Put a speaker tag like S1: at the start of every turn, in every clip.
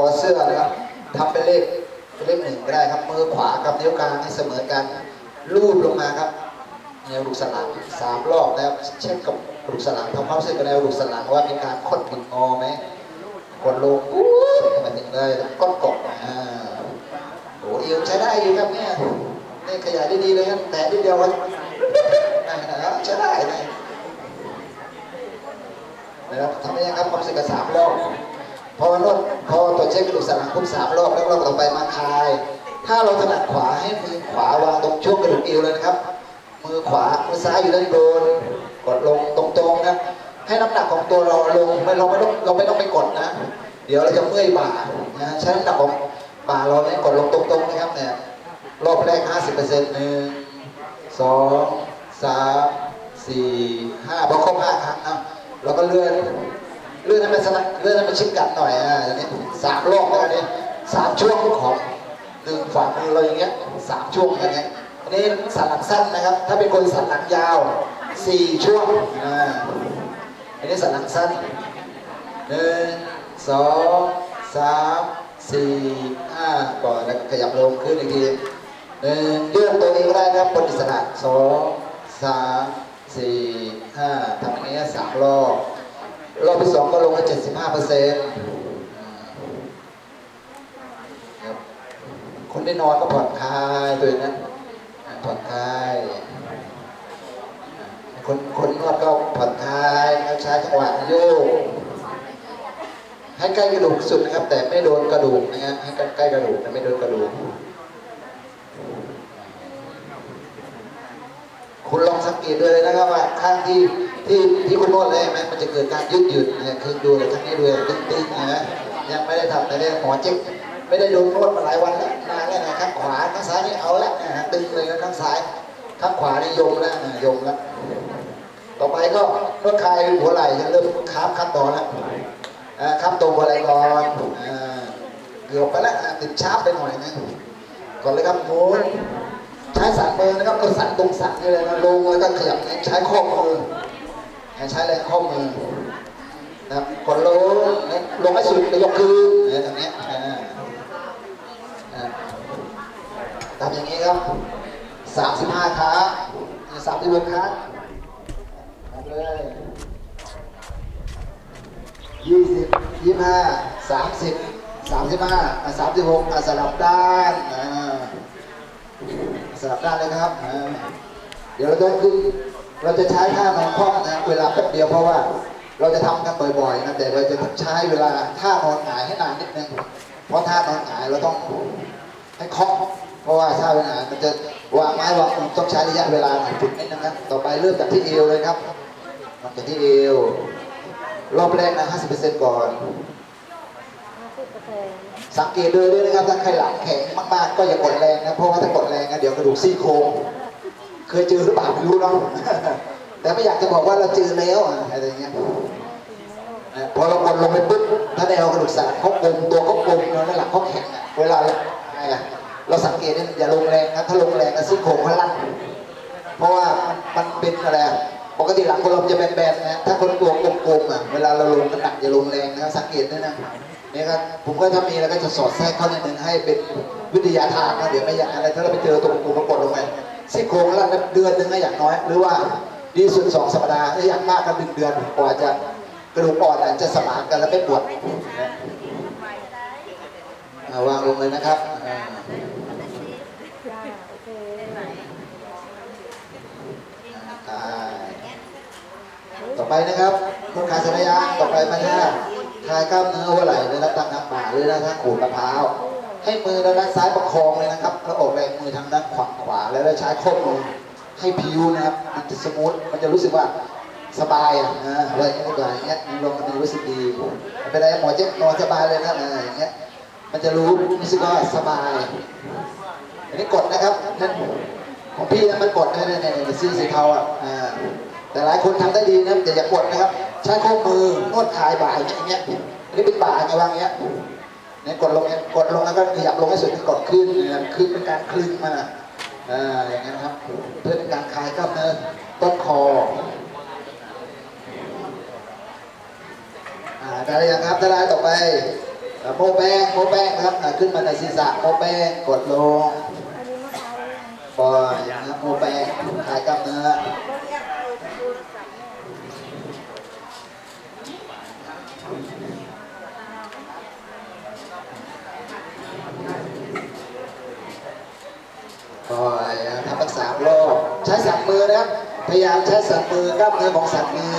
S1: อเสื้อนะครับทำเป็นเลขเป็นเลขหนึ่งก็ได้ครับ มือขวากับนิ้วกลางให้เสมอกันลูบลงมาครับ แนวลูกสลังสามรอบนะครับเช่นกับลูกสลังทำความรู้สึกกับแนวลูกสลังว่ามีการคดบิดงอไหมกดลงปุ๊บมันถึงเลยแล้วก้นกดอ่าโอ้เอวใช้ได้อยู่ครับเนี่ยนี่ขยายได้ดีเลยครับแต่นิดเดียวครับใช้ได้เลยนะครับทำได้ยังครับความรู้สึกกับสามรอบ พอนวดพอตัวเช็คกระดูกสนหลังปุ๊บสามรอบแล้วรอบต่อไปมาคลาย ถ้าเราถนัดขวาให้มือขวาวางตรงช่วงกระดูกเอวเลยนะครับ มือขวามือซ้ายอยู่ด้านบนกดลงตรงๆนะให้น้ำหนักของตัวเราลงไม่เราไม่ต้องเราไม่ต้องไปกดนะ เดี๋ยวเราจะเมื่อยบ่านะใช้น้ำหนักของบ่าเราเนี่ยกดลงตรงๆนะครับเนี่ยรอบแรก 50%หนึ่งสองสามสี่ห้าพอครบห้าครั้งนะเราก็เลื่อน เลื่อนให้มันสนับเลื่อนให้มันชิดกันหน่อยอ่าอย่างนี้สามรอบแล้วอันนี้สามช่วงของดึงฝ่ามือเราอย่างเงี้ยสามช่วงอย่างเงี้ยอันนี้สันหลังสั้นนะครับ ถ้าเป็นคนสันหลังยาวสี่ช่วงอ่าอันนี้สันหลังสั้นหนึ่งสองสามสี่ห้าก่อนแล้วขยับลงขึ้นอีกทีหนึ่งยืดตัวเองก็ได้นะครับบนอิสระสองสามสี่ห้าทำอย่างเงี้ยสามรอบ รอบที่สองก็ลงมา75เปอร์เซ็นต์คนได้นอนก็ผ่อนคลายตัวเองนะผ่อนคลายคนคนนวดก็ผ่อนคลายใช้จังหวะโยกให้ใกล้กระดูกสุดนะครับ แต่ไม่โดนกระดูกนะฮะให้ใกล้กระดูกแต่ไม่โดนกระดูกคุณลองสัง เกตดูเลยนะครับว่าข้างที่ที่ที่คุณนวดเลยเห็นไหมมันจะเกิดการยืดหยุ่นเนี่ยคือดูเลยทั้งนี้ด้วยตึงๆนะยังไม่ได้ทำแต่เนี่ยหมอเจ๊กไม่ได้โดนนวดมาหลายวันแล้วนานแล้วนะข้างขวาข้างซ้ายนี่เอาละนะตึงเลยนะข้างซ้ายข้างขวานี่ยมแล้วนะยมแล้วต่อไปก็นวดคลายหัวไหล่จะเริ่มค้ามขั้นตอนแล้วค้ามตรงหัวไหล่ก่อนเกือบไปแล้วติดชาร์ปไปหน่อยนึงก่อนเลยครับหมุน ใช้สันมือนะครับก็สันตรงสันนี่เลยนะลงแล้วก็ขยับใช้ข้อมือใช้แรงข้อมือนะครับกดลงนะลงให้สุดยกคืนเนี่ยตรงนี้ทำอย่างนี้ครับสามสิบห้าครั้งสามสิบหกครั้งทำเลยยี่สิบยี่ห้าสามสิบสามสิบห้าสามสิบหกสลับด้านอ่า ลับด้านเลยครับ เดี๋ยวเราจะคือเราจะใช้ท่านอนคว่ำนะเวลาแป๊บเดียวเพราะว่าเราจะทำกันบ่อยๆนะแต่เราจะใช้เวลาท่านอนหงายให้นานนิดนึงเพราะท่านอนหงายเราต้องให้เคาะเพราะว่าท่าเวลามันจะวางไม้วางมือต้องใช้ระยะเวลาหน่อยฝึกนิดนึงนะต่อไปเริ่มจากที่เอวเลยครับมาจากที่เอวรอบแรกนะ50%ก่อน50% สังเกตดูด้วยนะครับถ้าใครหลังแข็งมากๆ ก็อย่ากดแรงนะเพราะว่าถ้ากดแรงนะเดี๋ยวกระดูกซี่โครงเคยเจอหรือเปล่าไม่รู้เนาะแต่ไม่อยากจะบอกว่าเราเจอแล้วอะไรอย่างเงี้ยพอเรากดลงไปปุ๊บถ้าแนวกระดูกสันเขากลมตัวเขากลมแล้วหลังเขาแข็งเวลาเราสังเกตเนี่ยอย่าลงแรงนะถ้าลงแรงนะซี่โครงเขาลั่นเพราะว่ามันเป็นอะไรปกติหลังคนเราจะแบนๆนะถ้าคนตัวกลมๆอะเวลาเราลงน้ำหนักอย่าลงแรงนะครับสังเกตด้วยนะ นี่ครับผมก็ถ้ามีแล้วก็จะสอดแทรกเข้าในหนึ่งให้เป็นวิทยาทานนะเดี๋ยวไม่อยากอะไรถ้าเราไปเจอตรงกลุ่มกดลงไปซี่โครงแล้วเดือนหนึ่งก็อย่างน้อย หรือว่าดีสุดสองสัปดาห์ถ้าอย่างมากก็หนึ่งเดือนกว่าจะกระดูกอ่อนอาจจะสมานกันแล้วไม่ปวดวางลงเลยนะครับต่อไปนะครับคุณขาสนยาต่อไปมาท่า คลายกล้ามเนื้อหัวไหล่เลยนะตั้งน้ำบ่าเลยนะท่าขูดมะพร้าวให้มือด้านซ้ายประคองเลยนะครับแล้วออกแรงมือทางด้านขวาขวา แล้วใช้ข้อมือให้ผิวนะครับ มันจะสมูทมันจะรู้สึกว่าสบายอะอะไรอย่างเงี้ยดีกว่าอย่างเงี้ยลงมันรู้สึกดีเป็นไรหมอเจ็บนอนสบายเลยนะอ่าอย่างเงี้ยมันจะรู้รู้สึกว่าสบายอันนี้กดนะครับนั่นของพี่นะมันกดนะเนี่ยเนี่ยซีสีเทาอะอ่าแต่หลายคนทำได้ดีนะแต่อย่ากดนะครับ ใช้ข้อมือนวดคลายบ่าอย่างเงี้ยอันนี้เป็นบ่าไงวางอย่างเงี้ยเนี่ยกดลงเนี่ยกดลงแล้วก็ขยับลงให้สุดกดขึ้นเนี่ยขึ้นเป็นการคลึงมาอ่าอย่างเงี้ยนะครับ เพื่อเป็นการคลายกล้ามเนื้อต้นคออ่าได้ยังครับถ้าได้ต่อไปอะโมแป้งโมแป้งครับอะขึ้นมาในศีรษะโมแป้งกดลงปล่อยนะโมแป้งคลายกล้ามเนื้อ ปล่อยทำรักษามรอบใช้สันมือนะครับ พยายามใช้สันมือกล้ามเนื้อของสันมือ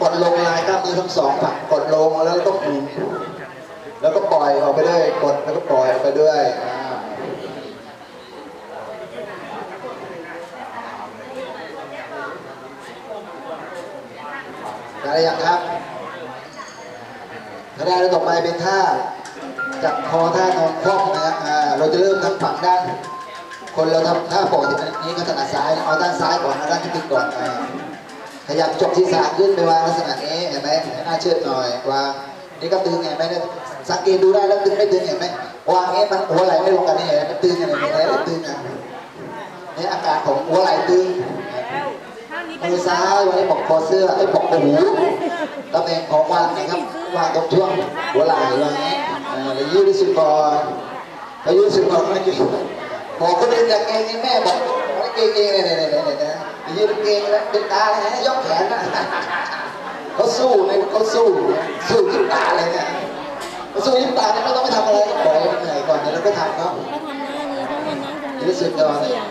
S1: กดลงลายกล้ามเนื้อทั้งสองฝั่งกดลงแล้วก็หมุนแล้วก็ปล่อยออกไปด้วยกดแล้วก็ปล่อยออกไปด้วยอ่าได้หรือยังครับถ้าได้แล้วต่อไปเป็นท่าจับคอท่านอนคว่ำนะครับอ่าเราจะเริ่มทำฝั่งด้าน คนเราทำท่าปกติอันนี้ก็ถนัดซ้ายเอาด้านซ้ายก่อนเอาด้านที่ติดก่อนอ่าขยับจบที่สาขึ้นไปวางลักษณะนี้เห็นไหมหน้าเชิดหน่อยวางนี่ก็ตึงเห็นไหมสังเกตดูได้แล้วตึงไม่ตึงเห็นไหมวางนี้มันหัวไหล่ไม่ลงกันนี่เห็นไหมมันตึงกันเลยเห็นไหมตึงอะนี่อาการของหัวไหล่ตึงมือซ้ายวันนี้ปกคอเสื้อไอ้ปกกระหูตำแหน่งของวางนะครับวางตรงช่วงหัวไหล่วางนี้อ่าแล้วยืดสุดก่อนพอยืดสุดก่อนไม่กี่ บอกคนอื่นอยากเองแม่บอกไม่เก่งเองเนี่ยเนี่ยเนี่ยเนี่ยนี่ยยืดเก่งแล้วเป็นตาเลยนะยกแขนนะเขาสู้เนี่ยเขาสู้สู้ยิ้มตาเลยเนี่ยเขาสู้ยิ้มตาเนี่ยไม่ต้องไปทำอะไรปล่อยมันเหนื่อยก่อนเดี๋ยวเราก็ทำเขา
S2: ถ้าทำหน้านี้ต้องมานั่งตรงนี้
S1: รู้สึกก่อน
S2: เสียง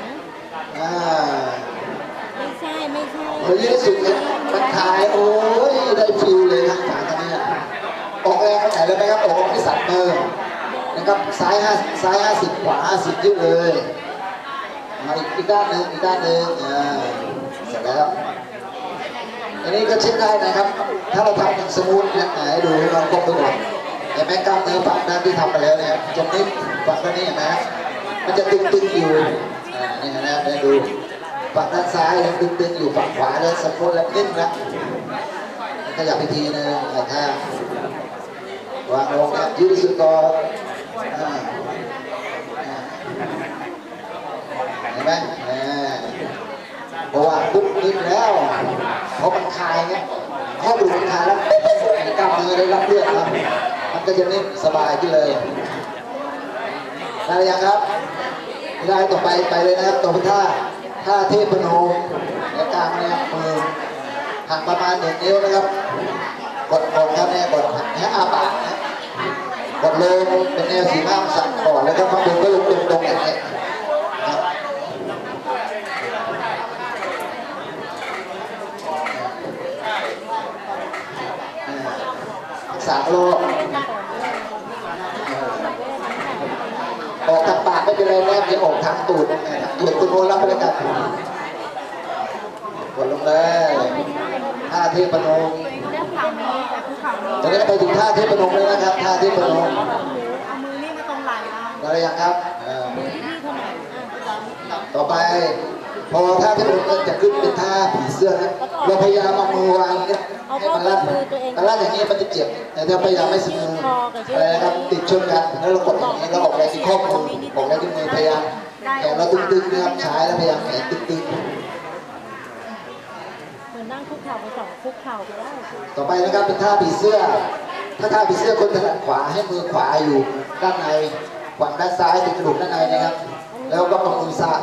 S1: อ่า
S2: ไม่ใช่ไม่ใช่
S1: พอยืดสุดเนี่ยมันขายโอ้ยได้ฟิลเลยนะขาตอนนี้ออกแรงขนาดเลยไหมครับออกที่สัตว์มือ นะครับซ้ายห้าซ้ายห้าสิบขวาห้าสิบยืดเลยมาอีกด้านหนึ่งอีกด้านหนึ่งอ่าเสร็จแล้วอันนี้ก็เช็คได้นะครับ ถ้าเราทำเป็นสมูทเนี่ไหนดูให้เราครบทุกคนเห็นไหมกล้ามเนื้อฝั่งด้านที่ทำไปแล้วเนี่ยตรงนี้ฝั่งด้านนี้เห็นไหมมันจะตึงๆอยู่อ่านี่นะเนี่ยดูฝั่งด้านซ้ายยังตึงๆอยู่ฝั่งขวาแล้วสะโพกแล้วนิ่มแล้วขยับไปทีนึงอะท่าวางลงนะยืดสุดก่อน เห็นไหมเพราะว่าปุ๊บนิ่มแล้วเพราะมันคลายไงข้อดูมันคลายแล้วปุ๊บปุ๊บไอ้กล้ามเนื้อได้รับเลือดครับ มันก็จะนิ่มสบายขึ้นเลยได้หรือยังครับได้ต่อไปไปเลยนะครับต่อไปท่าท่าเทพโนมและกลางเนี่ยมือห่างประมาณหนึ่งนิ้วนะครับ กดกดครับเนี่ยกดให้อาปาก นะกดลงเป็นแนวสีน้ำสั่นก่อนแล้วก็ข้างบนก็ลงตรงๆอย่างนี้นะครับอ่าสามรอบออกทางปากไม่เป็นไรนะอย่าออกทางตูดตูดคุณโน้นรับไปเลยกันกดลงเลยท่าเทพนม
S2: ต่คือข่าวนี้
S1: จะได้ไปถึงท่าเทพนมเลยนะครับ ท่าเทพนม
S2: เอามือนี่มาตรงไหล่เรา
S1: ได้หรือยังครับเออ
S2: มือที่เท่าไหร่อะ
S1: ต่อไป พอท่าเทพนมจะขึ้นเป็นท่าผีเสื้อนะเราพยายามเอามือวางเนี่ยให้มันลั่นแต่ลั่นอย่างนี้มันจะเจ็บแต่ถ้าพยายามไม่สมืออะไรนะครับติดชนกันแล้วเรากดอย่างนี้แล้วออกแรงที่ข้อมือออกแรงที่มือพยายามแขนเราตึงๆนะครับใช้แล้วพยายามแขนตึง
S2: เหมือ นั่งคุกเข่าไปสองคุกเข่าไปได้
S1: ต่อไปนะครับเป็นท่าผีเสื้อ ถ้าท่าผีเสื้อคนถนัดขวาให้มือขวาอยู่ด้านในฝั่งด้านซ้ายติดกระดูกด้านในนะครับ แล้วก็เอามือซ้าย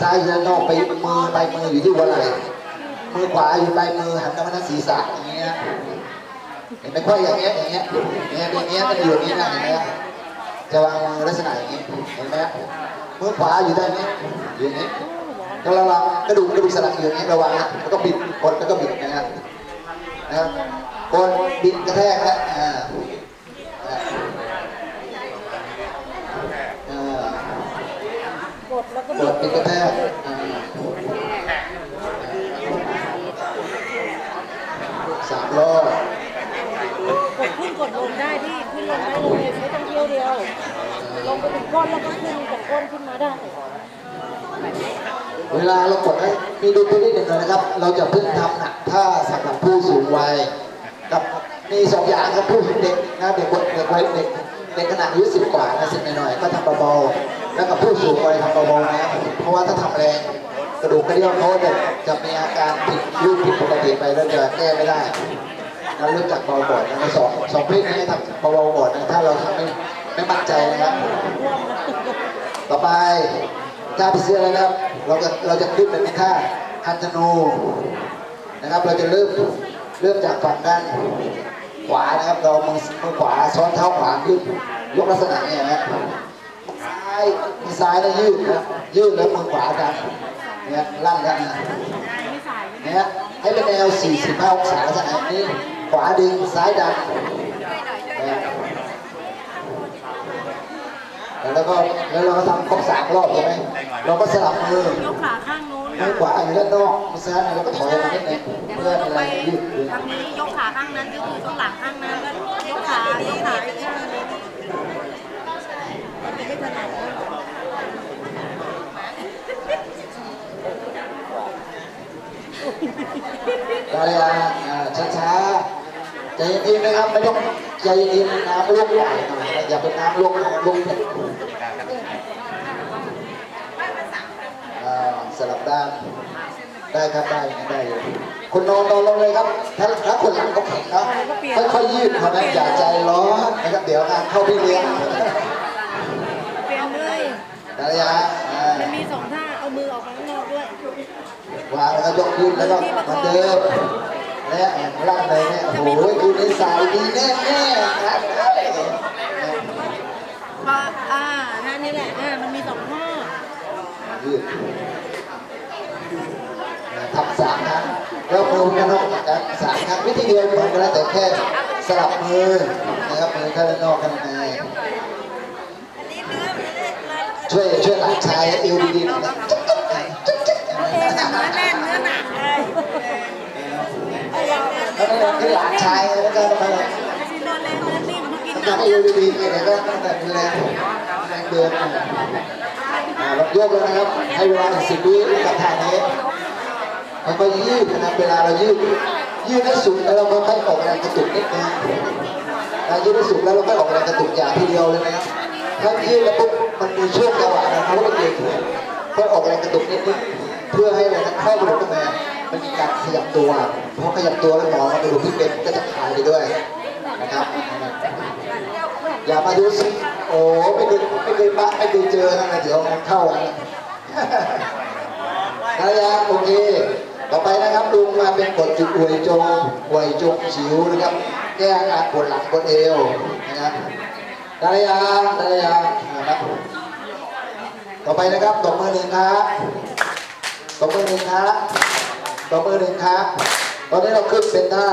S1: ซ้ายด้านนอกไปมือไปมืออยู่ที่หัวไหล่มือขวาอยู่ปลายมือหันมาทางศีรษะอย่างเงี้ยเห็นไหมค่อยอย่างเงี้ยอย่างเงี้ยอย่างเงี้ยอย่างเงี้ยมันอยู่อย่างนี้นะเห็นไหมจะวางมือลักษณะอย่างนี้ยเห็นไหมมือขวาอยู่ด้านนี้อยู่อย่างนี้ก็ ระวังกระดูกกระดูกสันหลังอยู่อย่างนี้ระวังนะแล้วก็บิดกดแล้วก็บิดนะครับนะครับกดบิดกระแทกนะอ่า
S2: บิ
S1: ดปิดกระแทกสามรอบ
S2: กดขึ้นกดลงได้ที่ขึ้นลงได้เลยไม่ต้องเที่ยวเดียว ลงไปถึงก้นแล้วก็ขึ้นจากก้นขึ้นมาได้
S1: เวลาเรากดให้มีดูตัวนิดหนึ่งเลยนะครับ เราจะเพิ่งทำหนักถ้าสำหรับผู้สูงวัยกับมีสองอย่างครับผู้เด็กนะเด็กวัยเด็กวัยเด็กเด็กขนาดอายุสิบกว่านะสิบหน่อยๆก็ทำเบาๆแล้วกับผู้สูงวัยทำเบาๆนะเพราะว่าถ้าทำแรงกระดูกกระเดี่ยวเขาจะจะมีอาการผิดรูปผิดปกติไปแล้วจะแก้ไม่ได้เราเริ่มจากเบาก่อนนะสองสองเพลงนี้ให้ทำเบาๆก่อนนะถ้าเราทำไม่ไม่มั่นใจนะครับ ต่อไป ท่าพิเศษเลยนะครับเราจะเราจะขึ้นเป็นท่าฮันธนูนะครับ เราจะเริ่มเริ่มจากฝั่งด้านขวานะครับ เรามือมือขวาซ้อนเท้าขวาขึ้นยกลักษณะเนี้นะซ้ายมือซ้ายแล้วยืดนะยืดแล้วมือขวาดันเนี่ยลั่นกันนะเนี่ยให้เป็นแนว 45 องศาลักษณะนี้ขวาดึงซ้ายดันเนี่ย แล้วก็แล้วเราก็ทำครบสามรอบใช่ไหมเราก็สลับมือ
S2: ยกขาข้างนู้น
S1: มือขวาอยู่ด้านนอกมือซ้ายเราก็ถอยออกมานิดนึงเพื่ออะไรยืดยืด
S2: ทางนี้ยกขาข้างนั้นก็คือต้องหลังข้างนั้นแล้วยกขายกขาอีกข้างนึงมันจะไม่ถนัดเลย
S1: ได้ยังอ่าช้าๆใจเย็นๆนะครับไม่ต้อง ใจเย็นน้ำลวกใหญ่หน่อยอย่าเป็นน้ำลวกลวกเผ็ดอ่สลับด้านได้ครับได้ได้อยู่คุณนอนนอนลงเลยครับ ถ้าถ้าคนหลังก็แข็งนะค่อยๆยืดเท่านั้นอย่าใจร้อนนะครับเดี๋ยวงานเข้าพี่เลี้ยง
S2: เปลี่ยนเลย
S1: ได้ยังอ่า
S2: มันมีสองท่าเอามือออกมาข้างนอกด้วย
S1: วางแล้วก็ยกขึ้นแล้วก็มือนเดิม และร่างเลยเนี่ยโอ้โหคุณนิสัยดีแน่แน่ๆครับ
S2: พออ่าท่านี้แหละอ่ามันมีสองท่า
S1: ยืดทำสามครั้งแล้วมือกันนอกกันสามครั้งวิธีเดียวเหมือนกันแล้วแต่แค่สลับมือนะครับมือข้างนอกข้างในช่วยช่วยหลานชายเอวดีๆหน่อยนะ
S2: แล้
S1: วก็ที่หลานชายแล้วก็มา
S2: ซีโนเลนเนื้อนิ่มเขากิน
S1: จะ
S2: น้ำ
S1: ให้
S2: ย
S1: เอ
S2: อะ
S1: วดีๆเนี่ยก็ตั้งแต่เป็นแรงแรงเดินอ่าเราโยกเลยนะครับ ให้เวลาสิบวิกับท่านี้แล้วก็ยืดนะครับเวลาเรายืดยืดให้สุดแล้วเราค่อยออกแรงกระตุกนิดนึงเรายืดให้สุดแล้วเราก็ออกแรงกระตุกอย่างทีเดียวเลยนะครับถ้ายืดแล้วปุ๊บมันมีช่วงจังหวะนะครับว่ามันเย็นก็ออกแรงกระตุกนิดนึงเพื่อให้แรงเข้าไปลงตรงนี้มั นมีการขยับตัวพอขยับตัวแล้วหมอเราดูที่เป็นก็จะคลายไปด้วยนะครับ อย่ามาดูสิโอ้ไม่เคยไม่เคยปะไม่เคยเจอนะเดี๋ยวมันเข้านะนายาโอเค ต่อไปนะครับลุงมาเป็นกดจุดอวยจงอวยจงฉิวนะครับ แก้อาการปวดหลังปวดเอวนะครับนายานายานะครับต่อไปนะครับตบมือหนึ่งครับตบมือหนึ่งครับ ตบมือหนึ่งครับ ตอนนี้เราขึ้นเป็นท่า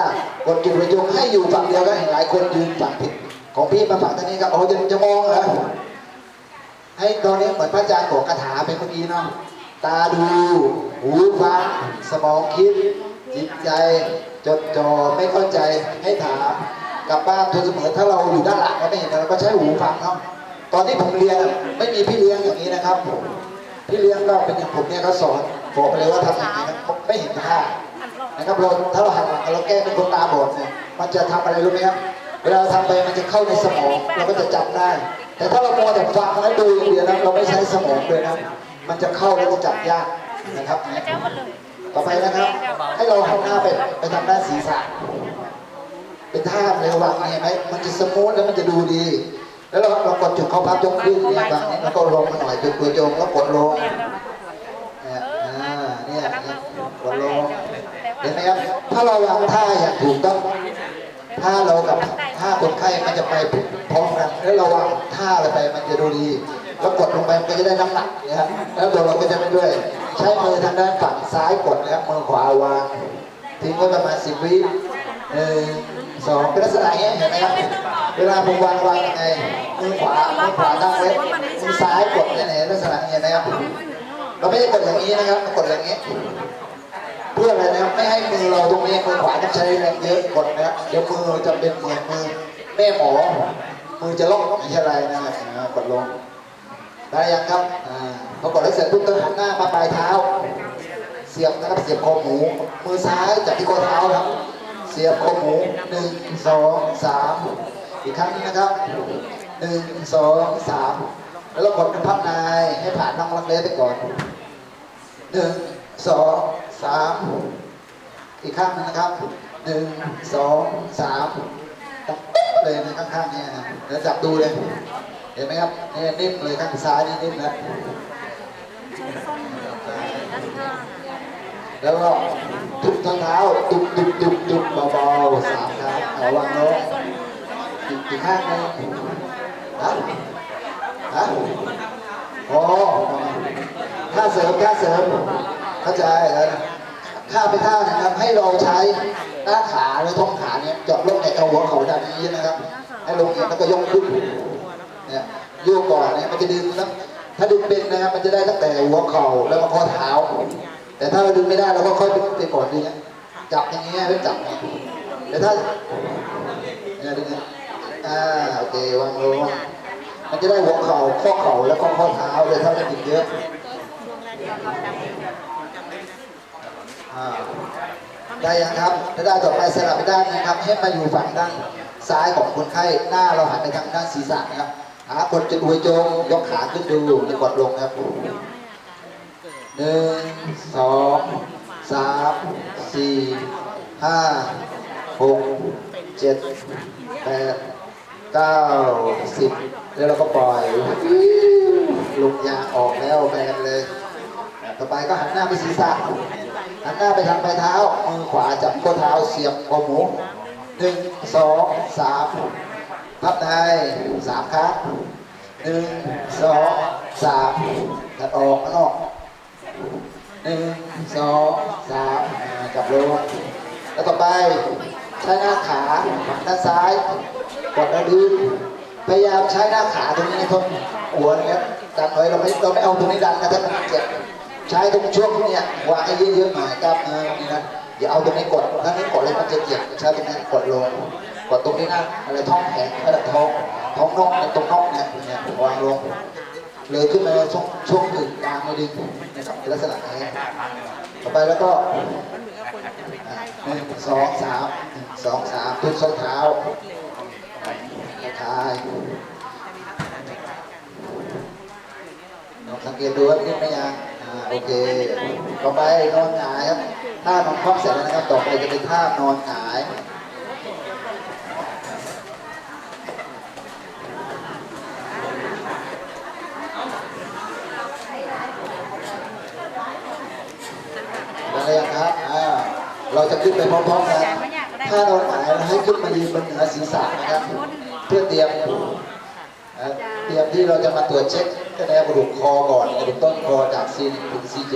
S1: กดจุดประยุงให้อยู่ฝั่งเดียวกันเห็นหลายคนยืนฝั่งผิด ของพี่มาฝั่งทางนี้ครับโอ้จะจะมองเหรอให้ตอนนี้เหมือนพระอาจารย์บอกคาถาไปเมื่อกี้เนาะ ตาดู หูฟัง สมองคิด จิตใจจดจ่อไม่เข้าใจให้ถามกลับบ้านทวนเสมอถ้าเราอยู่ด้านหลังเราไม่เห็นเราก็ใช้หูฟังเนาะตอนที่ผมเรียนไม่มีพี่เลี้ยงอย่างนี้นะครับ พี่เลี้ยงก็เป็นอย่างผมเนี่ยเขาสอน บอกไปเลยว่าทำอย่างนี้นะไม่เห็นท่านะครับเราถ้าเราหันหลังเราแก้เป็นคนตาบอดเนี่ยมันจะทำอะไรรู้ไหมครับเวลาเราทำไปมันจะเข้าในสมองเราก็จะจำได้ แต่ถ้าเรามัวแต่ฟังและดูอย่างเดียวนะเราไม่ใช้สมองเลยนะมันจะเข้าแล้วจะจับยากนะครับต่อไปนะครับ ให้เราหันหน้าไปไปทางด้านศีรษะเป็นท่าเร็ววางเนี่ยไหมมันจะสมูทแล้วมันจะดูดี แล้วเราเรากดจุดเข้าพับยกขึ้นเนี่ยบางแล้วก็ลงมาหน่อยจุดตัวโจงแล้วกดลงเนี่ยอ่าเนี่ยเนี่ย กดลงเห็นไหมครับ ถ้าเราวางท่าอย่างถูกต้องท่าเรากับท่าคนไข้มันจะไปพร้อมกันแล้วเราวางท่าอะไรไปมันจะดูดีแล้วกดลงไปมันก็จะได้น้ำหนักนะครับแล้วตัวเราก็จะไม่ด้วย ใช้มือทางด้านฝั่งซ้ายกดนะครับมือขวาวางทิ้งไว้ประมาณสิบวิหนึ่งสองเป็นลักษณะอย่างนี้เห็นไหมครับเวลาผมวางวางยังไงมือขวามือขวาตั้งไว้มือซ้ายกดเนี่ยเห็นลักษณะอย่างนี้นะครับเราไม่ได้กดอย่างนี้นะครับกดอย่างนี้ พื่ออะไรนะครับไม่ให้มือเราตรงนี้มือขวาต้องใช้แรงเยอะกดนะครับเดี๋ยวมือจะเป็นเหมือนมือแม่หมอมือจะล็อกไม่ใช่อะไรนะกดลงได้ยังครับพอกดแล้วเสร็จปุ๊บก็หันหน้ามาปลายเท้า เสียบนะครับเสียบคอหมูมือซ้ายจับที่ข้อเท้าครับ เสียบคอหมูหนึ่งสองสามอีกครั้งนึงนะครับหนึ่งสองสามแล้วเรากดเป็นพับนายให้ผ่านน่องรักเล็ไปก่อนหนึ่งสอง สามอีกครั้งหนึงนะครับหนึ่งสองสามตับปึ๊บเลยนะข้างๆเนี่ยนะแล้วจับดูเลย เห็นไหมครับเนี่ยนิ่มเลยข้างซ้ายนี่นิ่มแล้ว
S2: ใช้ส้นมือด้านข้าง
S1: แล้วก็ทุบทั้งเท้าตุบตุบตุบตุบเบาๆสามครั้งเอาวางลงอีกอีกข้างหนึงฮะฮะโอ้ท่าเสริมท่าเสริมเข้าใจแล้ว นะท่าไปท่านะครับ ให้เราใช้หน้าขาหรือท้องขาเนี่ยเจาะลงในเอาหัวเขาด้านนี้นะครับ ให้ลงเอียงแล้วก็ยกขึ้นเนี่ยโยกก่อนเนี่ยมันจะดึงนะถ้าดึงเป็นนะครับมันจะได้ตั้งแต่หัวเข่าแล้วก็ข้อเท้า แต่ถ้าเราดึงไม่ได้เราก็ค่อยไปก่อนดีนะจับอย่างเงี้ยไม่จับเนี่ยแต่ถ้าเนี่ยดึงเนี่ยอ่าโอเควางลงมันจะได้หัวเข่าข้อเข่าแล้วก็ข้อเท้าเลยถ้าไม่ดึงเยอะ อ่าได้ยังครับถ้าได้ต่อไปสลับไปด้านนะครับ ให้มาอยู่ฝั่งด้านซ้ายของคนไข้หน้าเราหันไปทางด้านศีรษะนะครับหาคนจะดูให้โจงยกขาขึ้นดูแลกดลงครับหนึ่งสองสามสี่ห้าหกเจ็ดแปดเก้าสิบแล้วเราก็ปล่อยลูกยางออกแล้วแบนเลย ต่อไปก็หันหน้าไปศีรษะ หันหน้าไปทางปลายเท้า มือขวาจับข้อเท้าเสียบคอหมูหนึ่งสองสามพับในสามครั้งหนึ่งสองสามถัดออกข้างนอกหนึ่งสองสามจับลงแล้วต่อไปใช้หน้าขาฝั่งด้านซ้ายกดแล้วดึงพยายามใช้หน้าขาตรงนี้ทนหัวนะครับดันไว้เราไม่เราไม่เอาตรงนี้ดันนะถ้ามันเจ็บ ใช้ตรงช่วงเนี้ยวางให้เยอะๆหน่อยกล้ามเนื้อตรงนี้นะอย่าเอาตรงนี้กดถ้านี้กดเลยมันจะเจ็บใช้ตรงนี้กดลงกดตรงนี้นะอะไรท้องแขนอะไรท้องท้องน่องตรงน่องเนี่ยเนี่ยวางลงเลยขึ้นมาช่วงช่วงถึงกลางไม่ดึงนะครับเป็นลักษณะนี้ต่อไปแล้วก็หนึ่งสองสามหนึ่งสองสามทุกส้นเท้าคลายลองสังเกตดูว่านิ่มไหมยัง อ่าโอเค ต่อไปนอนหงายครับ ท่านอนคว่ำเสร็จแล้วนะครับ ต่อไปจะเป็นท่านอนหงายอะไรยังครับอ่าเราจะขึ้นไปพร้อมๆกัน ถ้านอนหงายเราให้ขึ้นมายืนบนเหนือศีรษะนะครับ เพื่อเตรียมเตรียมที่เราจะมาตรวจเช็คคะแนนกระดูกคอก่อนกระดูกต้นคอจาก C1 ถึง C7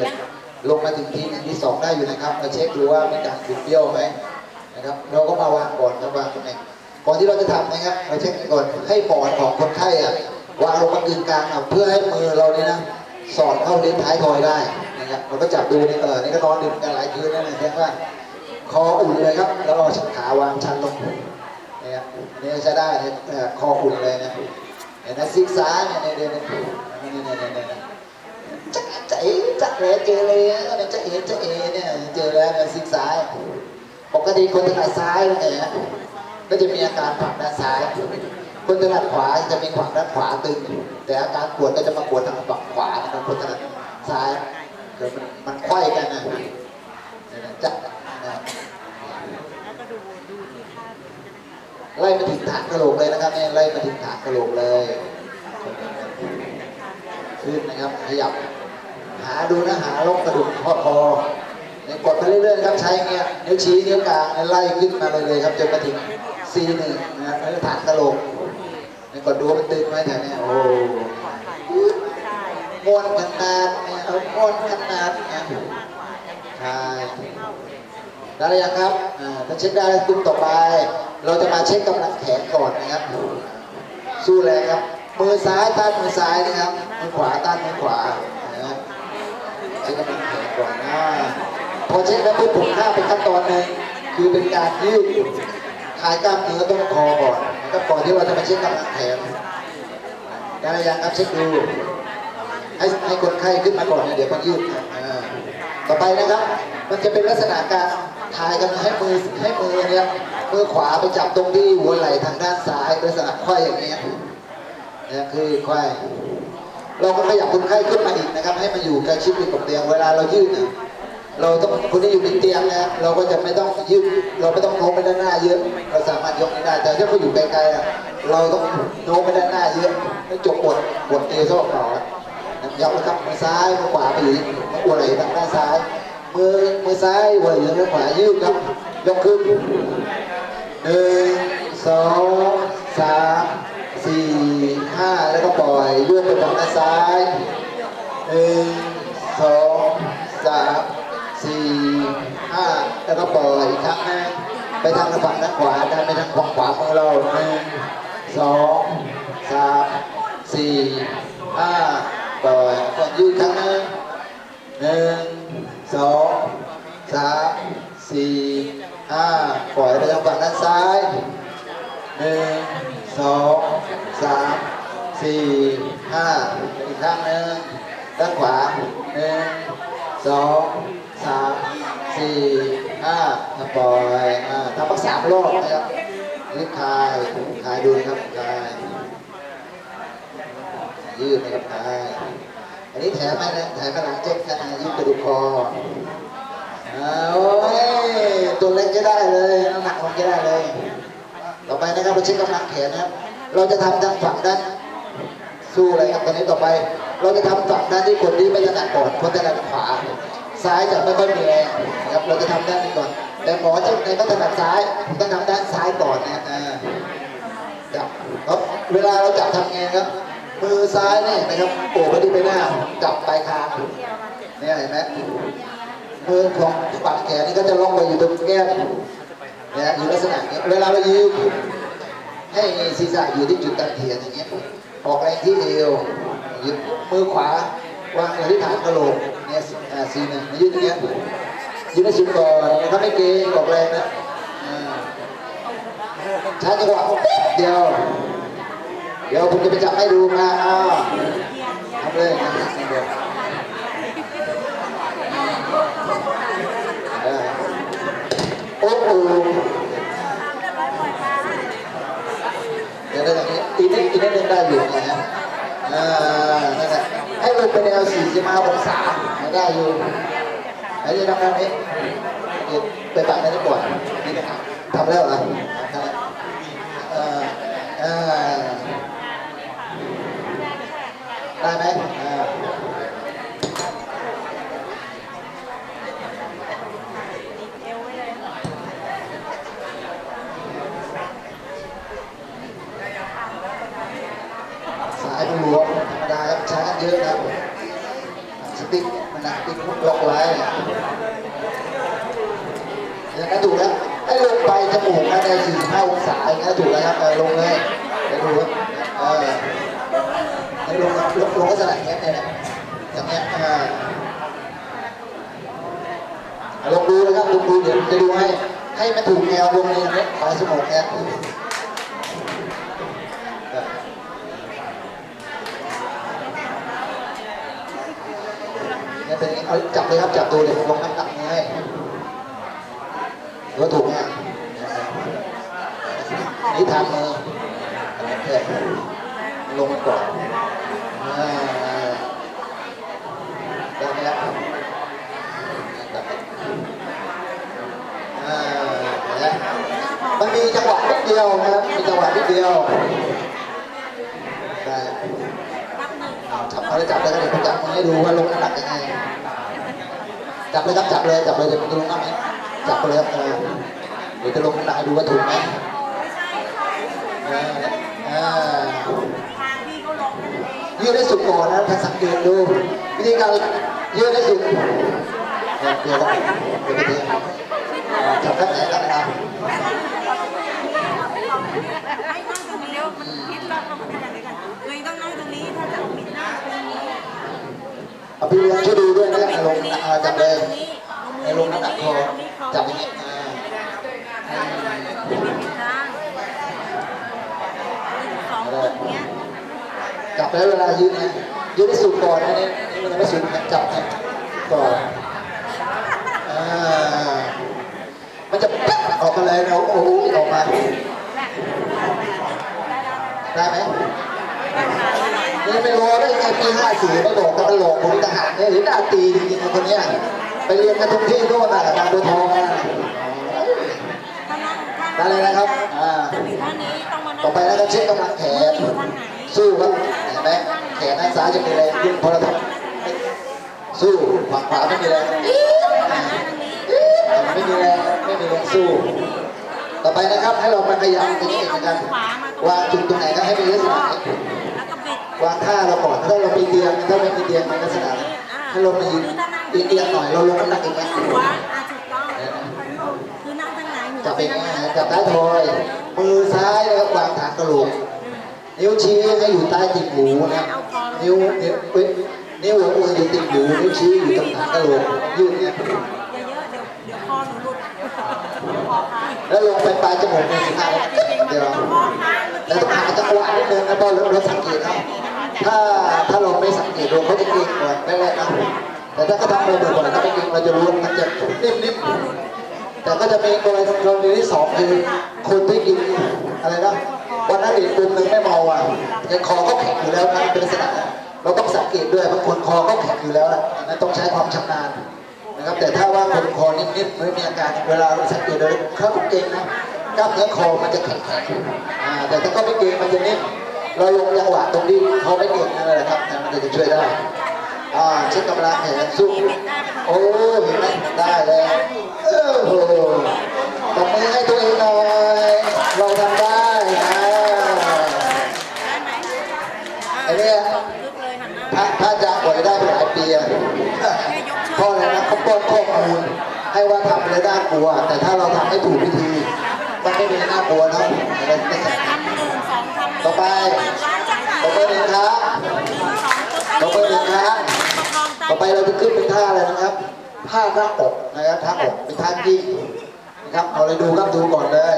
S1: ลงมาถึงทีหนึ่งที่สองได้อยู่นะครับมาเช็คดูว่ามีการบิดเบี้ยวไหมนะครับเราก็มาวางก่อนครับวางตรงไหนก่อนที่เราจะทำนะครับเราเช็คก่อนให้ปอดของคนไข้อะวางลงมากึ่งกลางอะเพื่อให้มือเราเนี่ยนะสอดเข้าลิ้นท้ายทอยได้นะครับเราก็จับดูนี่เออนี่ก็นอนดึงกันหลายคืนนั่นแหละแสดงว่าคออุ่นเลยครับ แล้วเราชันขาวางชันลงนะครับนี่ใช้ได้นี่คออุ่นเลยนะเห็นไหมซิกซ้ายเนี่ยเนี่ยเนี่ยเนี่ยเนี่ย จะจเอ๋จะเอ๋เจอเลยนะเนี่ยจะเอ๋จะเอ๋เนี่ยเจอแล้วเนี่ยซิกซ้าย ปกติคนถนัดซ้ายเนี่ยก็จะมีอาการผลักด้านซ้าย คนถนัดขวาจะมีขวาด้านขวาตึง แต่อาการปวดก็จะมาปวดทางฝั่งขวานะครับคนถนัดซ้ายเกิดมันมันไขว้กันนะจะนะไล่มาถึงฐานกระโหลกเลยนะครับเนี่ยไล่มาถึงฐานกระโหลกเลย ขึ้นนะครับขยับ หาดูนะหาลงกระดูกข้อคอเนี่ยกดไปเรื่อยๆครับใช้เงี้ยนิ้วชี้นิ้วกลางเนี่ยไล่ขึ้นมาเลยเลยครับจนมาถึง C1 นะครับแล้วฐานกระโหลกเนี่ยกดดูว่ามันตึงไหมแถวเนี้ยโอ้ม้วนขนาดเนี่ยเอาม้วนขนาดเนี่ยใช่ได้หรือยังครับอ่าถ้าเช็คได้กลุ่มต่อไป เราจะมาเช็คกำลังแขนก่อนนะครับ สู้แรงครับมือซ้ายต้านมือซ้ายนะครับมือขวาต้านมือขวา นะครับเช็คกำลังแขนก่อนนะพอเช็คแล้วปุ๊บผมข้ามไปขั้นตอนหนึ่งคือเป็นการยืดคลายกล้ามเนื้อต้นคอก่อนนะครับก่อนที่เราจะมาเช็คกำลังแขนได้หรือยังครับเช็คดูให้ให้คนไข้ขึ้นมาก่อนนะเดี๋ยวมันยืดอ่าต่อไปนะครับ มันจะเป็นลักษณะการถ่ายกันให้มือให้มือเนี่ยมือขวาไปจับตรงที่หัวไหล่ทางด้านซ้ายลักษณะไขว้อย่างเงี้ยนี่คือไขว้ เราก็ขยับคนไข้ขึ้นมาอีกนะครับ ให้มันอยู่ใกล้ชิดกับเตียงเวลาเรายืดเนี่ยเราต้องคนที่อยู่บนเตียงนะเราก็จะไม่ต้องยืดเราไม่ต้องโน้มไปด้านหน้าเยอะ เราสามารถยกได้ แต่ถ้าเขาอยู่ไกลๆอะเราต้องโน้มไปด้านหน้าเยอะไม่จบปวดปวดเตียซอกเข่าอยกนะครับมือซ้ายมือขวาไปอยู่มือไหล่ทางด้านซ้ายมือมือซ้ายไหล่ทางด้านขวายืดครับยกขึ้นหนึ่งสองสามสี่ ห้าแล้วก็ปล่อยยืดไปทางด้านซ้ายหนึ่งสองสามสี่ห้าแล้วก็ปล่อยอีกครั้งหนึงไปทางฝั่งด้านขวาได้ไปทางฝั่งขวาของเราหนึ่งสองสามสี่ห้าปล่อยก่นยืดครั้งหนึงหนึ่งสองสามสี่ห้าปล่อยไปทางฝั่งด้านซ้ายหนึ่งสองสาม สี่ห้าอีกครั้งหนึ่งด้านขวาหนึ่งสองสามสี่ห้าปล่อยอ่าทำสักสามรอบนะครับนี่คลายคลายดูนะครับคลายยืดนะครับคลายอันนี้แถมให้นะแถมกำลังเจ็บกันะยืดกระดูกคออ่าโอ้ยตัวเล็กจะได้เลยน้ำหนักลงจะได้เลย ต่อไปนะครับเราเช็คกำลังแขนนะครับ เราจะทำทางฝั่งด้าน สู้อะไรครับตอนนี้ต่อไป เราจะทำฝั่งด้านที่คนที่ไม่ถนัดก่อนคนถนัดขวา ซ้ายจะไม่ค่อยมีแรงนะครับ เราจะทำด้านนี้ก่อน แต่หมอเจ็บในก็ถนัดซ้ายผมต้องทำด้านซ้ายก่อนนะอ่าจับครับเวลาเราจับทำไงครับ มือซ้ายเนี่ยนะครับโอบไปที่ใบหน้า จับปลายคางเนี่ยเห็นไหมมือของฝั่งแขนนี่ก็จะล่องไปอยู่ตรงแก้มนี่ยอยู่ลักษณะนี้เวลาเรายืนให้ศีรษะอยู่ที่จุดตัดเทียนอย่างเงี้ย ออกแรงที่เอวยืนมือขวาวางอยู่ที่ฐานกระโหลกเนี่ยอ่าสีหนึ่งยืนอย่างเงี้ยยืนให้สุดก่อนนะครับไม่เกรงออกแรงนะอ่าช้าจังหวะเดียว เดี๋ยวผมจะไปจับให้ดูนะอ้าวทำเลยนะเดี๋ยวได้โอ้โหเดี๋ยวได้อย่างนี้ อีกนิดอีกนิดนึงได้อยู่นะฮะอ่านั่นแหละให้ลงไปแนว45องศาได้อยู่ไอ้นี่ทำงานนี้เดี๋ยวไปปักนั่นก่อนนี่นะครับทำแล้วอะได้ไหมอ่าสายมันหลวมธรรมดาครับใช้กันเยอะครับสติ๊กมันนะสติ๊กล็อกไว้อย่างนั้นถูกแล้วให้ลงไปจมูกนะใน45องศาอย่างนั้นถูกแล้วครับเออลงเลยเดี๋ยวดูครับเออให้ลงลงลงลักษณะอย่างเงี้ยเนี่ยอย่างเงี้ยอ่าลองดูนะครับลองดูเดี๋ยวจะดูให้ ให้มันถูกแนวลงในเนี้ยปลายสมองเนี่ยเนี่ยเป็นอย่างงี้เอาจับเลยครับจับตัวเดี๋ยวผมลงน้ำหนักนี้ให้ดูว่าถูกไหมอะ นี่ทำมือแค่ลงก่อนได้ไหมครับอ่าเนไหมมันมีจังหวะนิดเดียวนะครับ มีจังหวะนิดเดียวได้จับเอาเลยจับเลยครับเดี๋ยวผมจับมือให้ดูว่าลงน้ำหนักยังไง จับเลยครับจับเลยจับเลยเดี๋ยวจะลงน้ำไหมจับไปเลยครับเออเดี๋ยวจะลงน้ำหนักให้ดูว่าถูกไหม เออเออยืดให้สุดก่อนนะถ้าสังเกตดูวิธีการยืดให้สุดเออเดี๋ยวเดี๋ยวไปเดี๋ยวจับข้างไหนกันนะ
S3: ให้นั่งตรงนี้แล้วมันคิดรอบเราขนาดไหนกันเลยต้องนั่งตรงนี้ถ้าจะปิดหน้าตรงนี้
S1: เอาพี่เลี้ยงช่วยดูด้วยนะลงอ่าจับเลย
S3: ตรงนี้
S1: ให้ลงน้ำหนักคอจับอย่างนี้อ่า
S3: ปิดทางสองตึกเนี้ย
S1: จับ แล้วเวลายืดนะยืดให้สุดก่อนนะนี่นี่มันยังไม่สุดนะจับนะก่อนอ่ามันจะปั๊บออกมาเลยนะโอ้โหออกมาได้ไหมนี่ไม่รู้ได้ไงปีห้าสี่ไม่บอกกันมันหลอกผมทหารเนี่ยหรือด่าตีจริงๆคนเนี้ยไปเรียนกันทุกที่โน่นน่ะบางบัวทองน่ะ
S3: ถ้านั่งถ้า
S1: ได้เลยนะครับอ่า
S3: จะมีท่านี้ต้องมานั่ง
S1: ต่อไปนะครับเช็คกำลังแขน
S3: อยู่ทางไหน
S1: สู้ครับเห็น ไหมแขนด้านซ้ายจะมีแรงขึ้นพอเราทำสู้ฝั่งขวาไม่มีแรงไม่มีแรงไม่มีแรงสู้ ต่อไปนะครับให้เรามาขยับตรงนี้เหมือนกันวางจุดตรงไหนก็ให้เป็นลักษณะ
S3: วก็บิด
S1: วางท่าเราก่อนถ้าเรามีเตียงถ้าไม่มีเตียงมันลักษณะนี้ให้เรามายืนเอียงหน่อยเราลงน้ำหนักอีกไหม
S3: หันไหนหัว
S1: จับ
S3: ไป
S1: เป็น
S3: ทาง
S1: ง่าย
S3: นั้น
S1: ๆจับใต้ทอยมือซ้ายนะครับวางฐานกระโหลก นิ้วชี้ให้อยู่ใต้ติ่งหูนะ นิ้วนิ้วเอ้ยนิ้วหัวมืออยู่ติ่งหู นิ้วชี้อยู่ตรงฐานกระโหลกยืดเนี่ย
S3: อย่าเยอะเดี๋ยวเดี๋ยวคอหนูหลุดเดี๋ยวคอค้าง
S1: แล้วลงไปปลายจมูกในสิบห้าเดี๋ยว
S3: คอค้างเมื่อ
S1: แล้ว
S3: กี้
S1: ต้องหาจังหวะนิดนึงนะเพราะเราเราสังเกตนะถ้าถ้าเราไม่สังเกตดูเขาจะเก่งก่อนแรกๆนะแต่ถ้าเขาทำบ่อยๆถ้าไม่เก่งเราจะรู้ว่ามันจะนิ่มๆแต่ก็จะมีกรณีกรณีที่สองคือคนที่กินอะไรนะ วันนั้นอีกกลุ่มหนึ่งไม่เมาอะแต่คอเขาแข็งอยู่แล้วนะเป็นลักษณะเราต้องสังเกตด้วยบางคนคอเขาแข็งอยู่แล้วนะอันนั้นต้องใช้ความชำนาญนะครับแต่ถ้าว่าคนคอนิ่มๆไม่มีอาการเวลาเราสังเกตเลยเขาเก่งนะกล้ามเนื้อคอมันจะแข็งๆอ่าแต่ถ้าเขาไม่เก่งมันจะนิ่มเราลงจังหวะตรงที่เขาไม่เก่งนั่นแหละครับมันจะช่วยได้อ่าเช็คกำลังแขนสู้โอ้เห็นไหมได้แล้วเออโหตบมือให้ตัวเองหน่อยเราทำได้นะ
S3: ได้ไหม
S1: ไอ้เนี่ย
S3: ลึกเลยหันหน้า
S1: พระพระอาจารย์กว่าจะได้เป็นหลายปีอะเพราะอะไรนะเขาป้อนข้อมูลให้ว่าทำเลยน่ากลัว แต่ถ้าเราทำให้ถูกวิธีมันไม่มีน่ากลัวนะอะไรไม่ใช่
S3: ทำหนึ่งสองทำหนึ่ง
S1: ต่อไปต่อไปหนึ่งครับต่อไปหนึ่งครับต่อไปเราจะขึ้นเป็นท่าอะไรนะครับท่าหน้าอกนะครับท่าอกเป็นท่ายิ่งนะครับเอาเลยดูครับดูก่อนเลย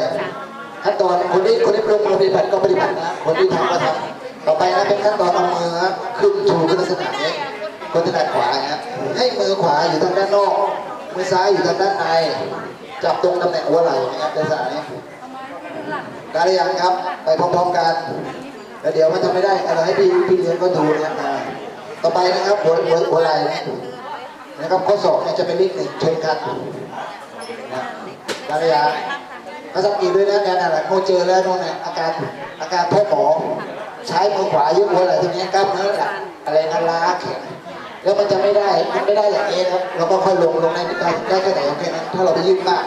S1: ขั้นตอนคนที่คนที่ลงมือปฏิบัติก็ปฏิบัตินะคนที่ทำก็ทำต่อไปนะเป็นขั้นตอนเอามือครับขึ้นชูขึ้นลักษณะนี้คนถนัดขวานะครับให้มือขวาอยู่ทางด้านนอก มือซ้ายอยู่ทางด้านใน จับตรงตำแหน่งหัวไหล่นะครับลักษณะนี้ได้หรือยังครับ ไปพร้อมๆกันแล้วเดี๋ยวมันทำไม่ได้อะไรให้พี่พี่เลี้ยงก็ดูนะครับต่อไปนะครับหัวหัวหัวไหล่นะครับข้อศอกเนี่ยจะเป็นลิงก์หนึ่งชนกันนะดารยาภาษาอังกฤษด้วยนะเนี่ยนั่นแหละโมเจอแล้วโน่นน่ะอาการอาการพ่อหมอใช้มือขวายึดหัวไหล่ตรงนี้กล้ามเนื้ออะไรนะล้าแขน แล้วมันจะไม่ได้มันไม่ได้อย่างนี้ครับเราก็ค่อยลงลงได้ได้ได้แค่ไหนโอเคนั้นถ้าเราไปยืดมาก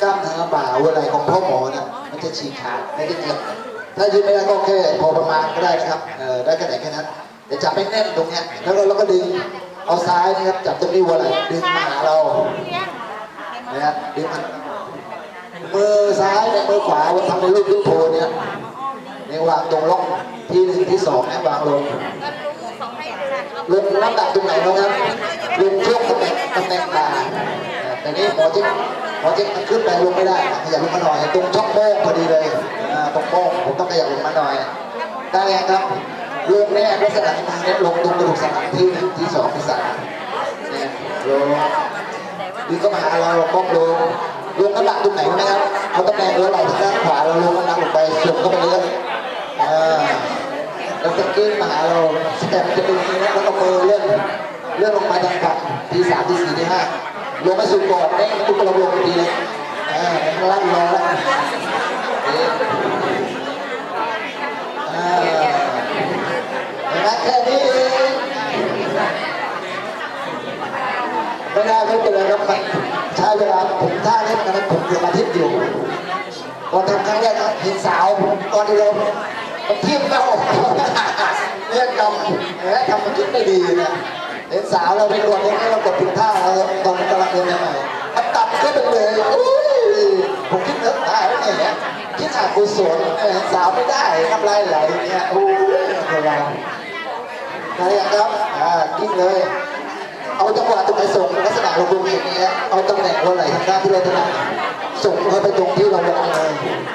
S1: กล้ามเนื้อบ่าหัวไหล่ของพ่อหมอเนี่ยมันจะฉีกขาดมันจะเจ็บถ้ายืดไม่ได้ก็แค่พอประมาณก็ได้ครับเออได้แค่ไหนแค่นั้นเดี๋ยวจับให้แน่นตรงเนี้ยแล้วเราเราก็ดึงเอาซ้ายนะครับจับตรงนี้หัวไหล่ดึงมาหาเรานะครับดึงมันมือซ้ายในมือขวาเราทำในรูปยุโพเนี่ยนี่วางตรงล็อกที่หนึ่งที่สองนะวางลง ลงน้ำหนักตรงไหนนะครับลงช่วงตำแหน่งตำแหน่งบ่าแต่นี่หมอเจ๊หมอเจ๊ขึ้นไปลงไม่ได้ขยับลงมาหน่อยตรงช่องโป้งพอดีเลยตรงโป้งผมต้องขยับลงมาหน่อย ได้ยังครับลงเนี่ยลักษณะมือเนี่ยลงตรงกระดูกสันหลังที่หนึ่งที่สองที่สามเนี่ยลงดึงเข้ามาหาเราก้มลงลงน้ำหนักตรงไหนนะครับเอาตำแหน่งหัวไหล่ทางด้านขวาเราลงน้ำหนักลงไปส่งเข้าไปเรื่อยอ่า แล้วจะกิ้งมาหาเราสเต็ปจะเป็นอย่างนี้แล้วก็มือเลื่อนเลื่อนลงมาทางฝั่งทีสามทีสี่ทีห้าลงมาสู่ก่อนเนี่ยทุกเราลงทีเลยอ่าลั่นรอแล้วนี่อ่าแค่นี้เองไม่ได้ไม่เป็นไรครับใช้เวลาผมท่านี้มันผมเกือบอาทิตย์อยู่ตอนทำครั้งแรกเห็นสาวผมตอนที่เรา มันเทียบเราเนี่ยกำเนไหมทำมันคิดไม่ดีนะเห็นสาวเราไปกดเนี่ยเรากดผิดท่าเราตอนกำลังเรียนใหม่มันตัดก็เป็นเลยอุ้ยผมคิดเนื้อตายแล้วเนี่ยคิดอากุศลเห็นสาวไม่ได้น้ำลายไหลเนี่ยโอ้ยเวลาได้ยังครับอ่ากิ้งเลย เอาจังหวะตรงไหนส่งลักษณะลงตรงอย่างนี้ยเอาตำแหน่งวันไหนทางด้านที่เราถนัด ส่งเขาไปตรงที่เราวางเลย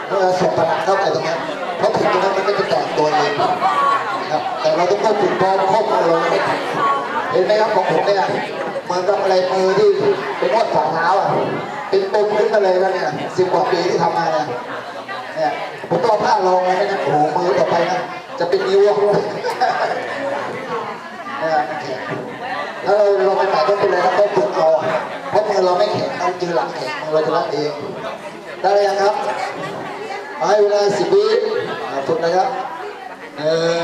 S1: เมื่อส่งพลังเข้าไปตรงนั้นเพราะผิดตรงนั้นมันไม่จะแตกตัวเองครับ แต่เราต้องควบคุมพอควบคุมเราไม่ผิดเห็นไหมครับของผมเนี่ยเหมือนกับอะไรมือที่เป็นนวดฝ่าเท้าอะเป็นปมขึ้นมาเลยแล้วเนี่ยสิบกว่าปีที่ทำมาเนี่ยเนี่ยผมต้องผ้ารองไว้ไม่งั้นโอ้โหมือต่อไปนะจะเป็นนิ้วนะครับแล้วเราเราไปไหนก็เป็นไรนะต้องฝึกเอา ถ้ามือเราไม่แข็งนั่นคือหลักแข็งขอเราจะละเอง ได้เลยครับให้เวลาสิบวิขอบคุณนะครับหนึ่ง